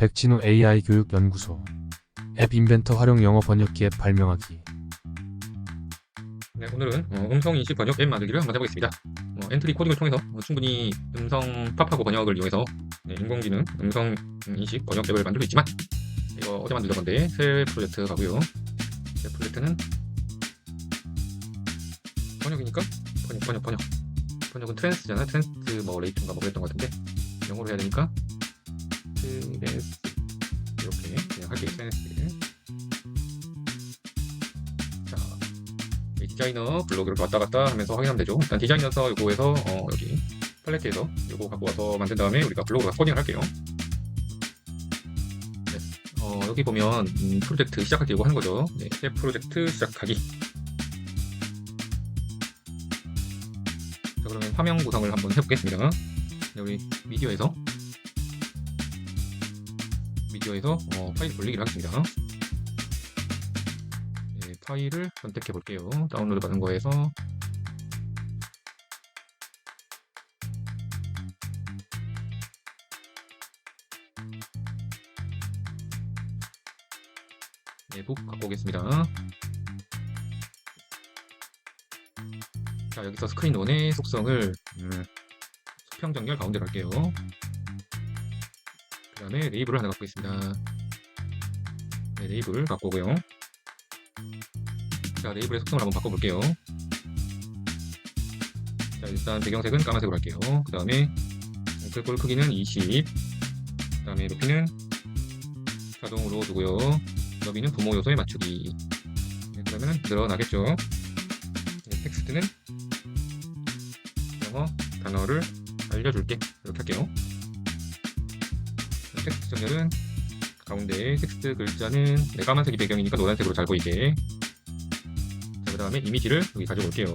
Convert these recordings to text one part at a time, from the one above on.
백진우 AI 교육 연구소 앱 인벤터 활용 영어 번역기 앱 발명하기 네, 오늘은 어, 음성 인식 번역 앱 만들기를 한번 해보겠습니다. 어, 엔트리 코딩을 통해서 어, 충분히 음성 팝하고 번역을 이용해서 네, 인공지능 음성 인식 번역 앱을 만들 수 있지만 이거 어제 만들던 건데 새 프로젝트 가고요. 새 프로젝트는 번역이니까 번역 번역 번역 번역은 트랜스잖아 트랜스 뭐 레이트인가 뭐 그랬던 것 같은데 영어로 해야 되니까 트랜스 이렇게 그냥 할게요 트랜스 자이 디자이너 블로그를 왔다 갔다 하면서 확인하면 되죠. 일단 디자이너서 요거에서 어, 여기 팔레트에서 요거 갖고 와서 만든 다음에 우리가 블로그로 코딩을 할게요. 네. 어, 여기 보면 음, 프로젝트 시작하기 요거 하는 거죠. 네, 새 프로젝트 시작하기. 자 그러면 화면 구성을 한번 해보겠습니다. 네, 우리 미디어에서 미디어에서 어, 파일 돌리기를 하겠습니다. 네, 파일을 선택해 볼게요. 다운로드 받은 거에서 네, 북 갖고 오겠습니다. 자, 여기서 스크린 원의 속성을 음, 수평 정렬 가운데로 할게요. 그 다음에 레이블을 하나 갖고 있습니다. 네, 레이블 오고요. 자, 레이블의 속성을 한번 바꿔볼게요. 자, 일단 배경색은 까만색으로 할게요. 그 다음에 글꼴 크기는 20. 그 다음에 높이는 자동으로 두고요. 너비는 부모 요소에 맞추기. 네, 그러면 늘어나겠죠. 네, 텍스트는 영어 단어를 알려줄게. 이렇게 할게요. 네, 텍스트 정렬은 가운데 텍스트 글자는 네, 까만색이 배경이니까 노란색으로 잘 보이게 자, 그 다음에 이미지를 여기 가져올게요.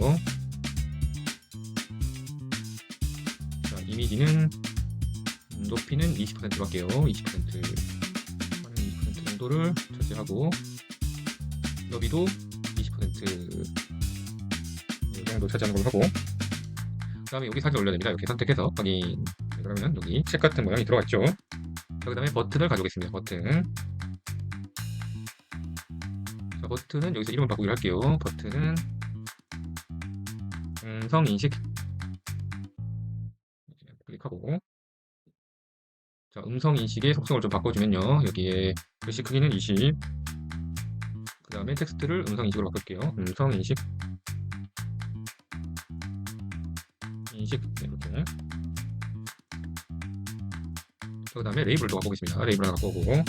자, 이미지는 음, 높이는 20%로 할게요. 20%. 한20% 정도를 차지하고 너비도 20%이 정도 차지하는 걸로 하고 그 다음에 여기 사진 올려야 됩니다. 이렇게 선택해서 확인 그러면 여기 책 같은 모양이 들어갔죠. 자, 그 다음에 버튼을 가져오겠습니다. 버튼 자, 버튼은 여기서 이름을 바꾸기로 할게요. 버튼은 음성 인식 클릭하고 자, 음성 인식의 속성을 좀 바꿔주면요. 여기에 글씨 크기는 20. 그 다음에 텍스트를 음성 인식으로 바꿀게요. 음성 인식 인식 네, 이렇게. 그 다음에 레이블도 갖고 오겠습니다. 레이블 하나 갖고 오고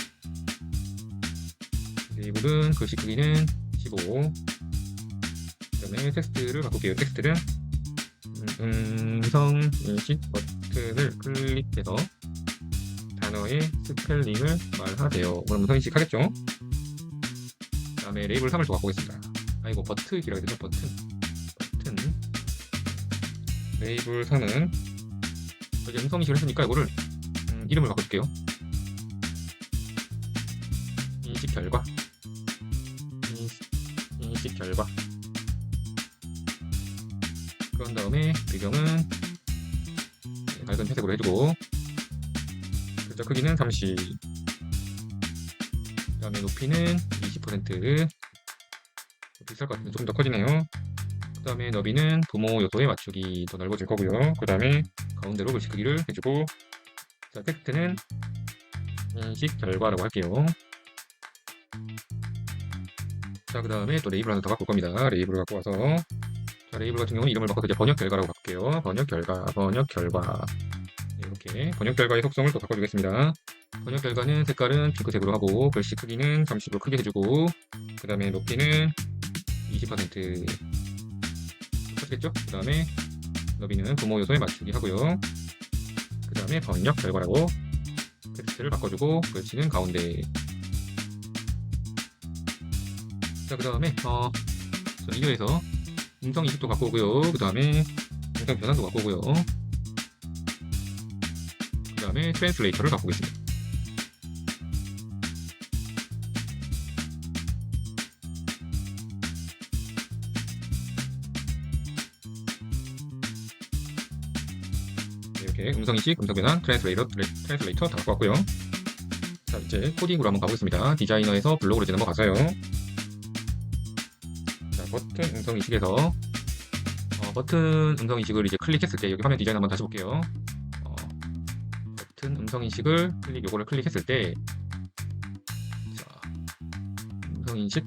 레이블은 글씨 크기는 15. 그 다음에 텍스트를 바꿀게요. 텍스트는 음, 음성 인식 버튼을 클릭해서 단어의 스펠링을 말하세요. 그럼 음성 인식 하겠죠? 그 다음에 레이블 3을 또 갖고 오겠습니다. 아, 이거 버튼이라고 되죠? 버튼. 버튼. 레이블 3은 이제 음성 인식을 했으니까 이거를 음, 이름을 바꿔줄게요. 인식 결과. 인식, 결과. 그런 다음에 배경은 네, 밝은 회색으로 해주고 글자 크기는 30. 그 다음에 높이는 20% 비쌀 것 같은데 조금 더 커지네요. 그 다음에 너비는 부모 요소에 맞추기 더 넓어질 거고요. 그 다음에 가운데로 글씨 크기를 해주고 자, 텍스트는 인식 결과라고 할게요. 자, 그 다음에 또 레이블 하나 더 갖고 올 겁니다. 레이블을 갖고 와서 자, 레이블 같은 경우는 이름을 바꿔서 이제 번역 결과라고 바꿀게요. 번역 결과, 번역 결과. 이렇게 번역 결과의 속성을 또 바꿔주겠습니다. 번역 결과는 색깔은 핑크색으로 하고 글씨 크기는 30으로 크게 해주고 그 다음에 높이는 20% 커지겠죠? 그 다음에 너비는 부모 요소에 맞추기 하고요. 그 다음에 번역 결과라고 텍스트를 바꿔주고 글씨는 가운데 자, 그 다음에 어, 자, 미디어에서 음성 인식도 갖고 오고요. 그 다음에 음성 변환도 갖고 오고요. 그 다음에 트랜스레이터를 갖고 오겠습니다. 이렇게 음성 인식, 음성 변환, 트랜스레이터, 트랜스레이터 다 갖고 왔고요. 자, 이제 코딩으로 한번 가보겠습니다. 디자이너에서 블록으로 이제 넘어가서요. 자, 버튼 음성 인식에서 어, 버튼 음성 인식을 이제 클릭했을 때 여기 화면 디자인 한번 다시 볼게요. 어, 버튼 음성 인식을 클릭 요거를 클릭했을 때 자, 음성 인식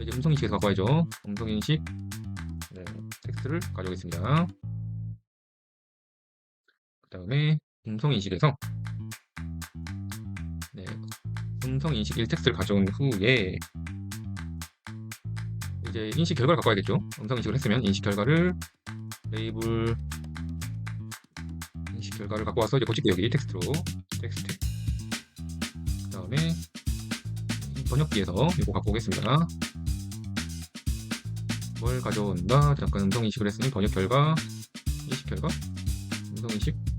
이제 음성 인식에서 갖고 와야죠. 음성 인식 네, 텍스트를 가져오겠습니다. 그 다음에 음성 인식에서 네, 음성 인식 1텍스트를 가져온 후에 이제 인식 결과를 갖고 와야겠죠. 음성 인식을 했으면 인식 결과를 레이블 인식 결과를 갖고 와서 이제 고칠게요. 여기 텍스트로 텍스트 그 다음에 번역기에서 이거 갖고 오겠습니다. 뭘 가져온다? 잠깐 음성 인식을 했으니 번역 결과 인식 결과 음성 인식 네,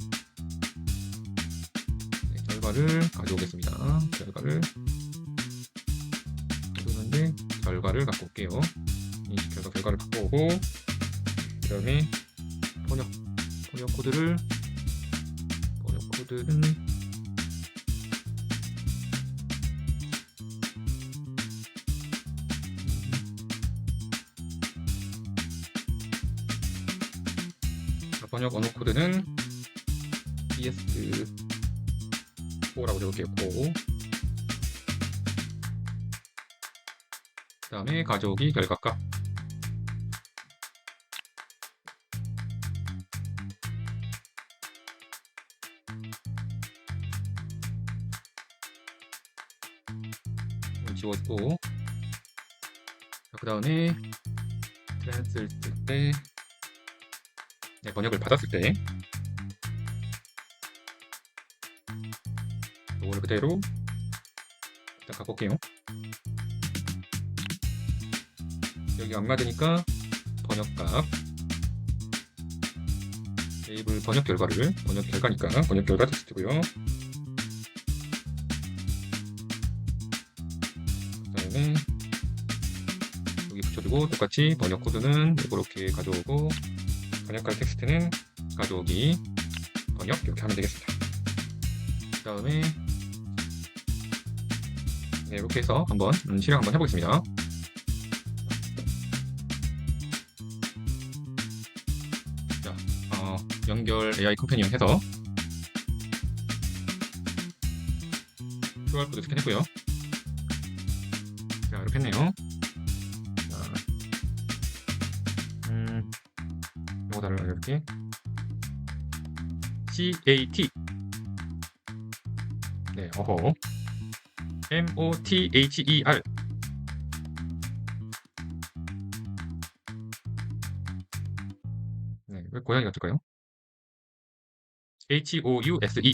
결과를 가져오겠습니다. 결과를 그러는데 결과를 갖고 올게요. 인식 결과 결과를 갖고 오고 그 다음에 번역 번역 코드를 번역 코드는 자, 번역 언어 코드는 ES4라고 적을게요. 고. 그 다음에 가져오기 결과값. 지워주고. 그 다음에 쓸 때, 네, 번역을 받았을 때, 이거를 그대로 일단 갖고 올게요. 여기 안 맞으니까 번역값 테이블 번역 결과를 번역 결과니까 번역 결과 텍스트고요. 그다음에 여기 붙여주고 똑같이 번역 코드는 이렇게 가져오고 번역할 텍스트는 가져오기 번역 이렇게 하면 되겠습니다. 그 다음에 네, 이렇게 해서 한번 음, 실행 한번 해보겠습니다. 자, 어, 연결 AI 컴패니언 해서 QR 코드 스캔했고요. 자, 이렇게 했네요. 자, 음, 요거 다를 이렇게 CAT 네, 어허. M O T H E R. 네, 왜 고양이 같을까요? H O U S E.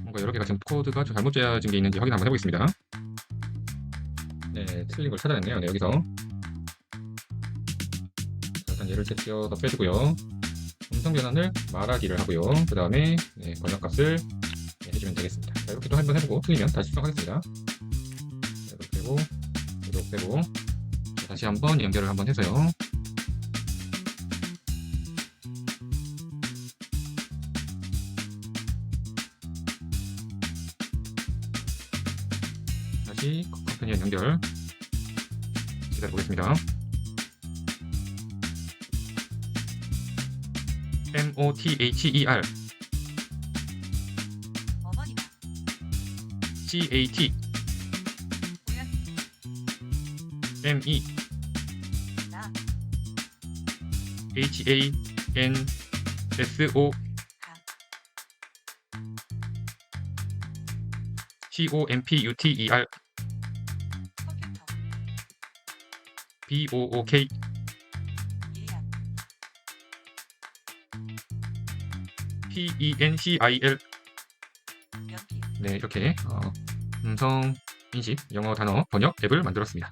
뭔가 여러 개가 지금 코드가 좀 잘못 짜여진 게 있는지 확인 한번 해보겠습니다. 네, 틀린 걸 찾아냈네요. 네, 여기서. 자, 일단 얘를 띄어서 빼주고요. 음성 변환을 말하기를 하고요. 그 다음에 네, 번역값을 네, 해주면 되겠습니다. 자, 이렇게 또 한번 해보고 틀리면 다시 수정하겠습니다. 자, 이렇게 빼고 이렇게 빼고 자, 다시 한번 연결을 한번 해서요. 다시 컴퍼니언 연결 기다려 보겠습니다. O T H E R C A T M E 나 H A N S O C O M P U T E R B O O K P N C I L 연필 네 이렇게 어, 음성 인식 영어 단어 번역 앱을 만들었습니다.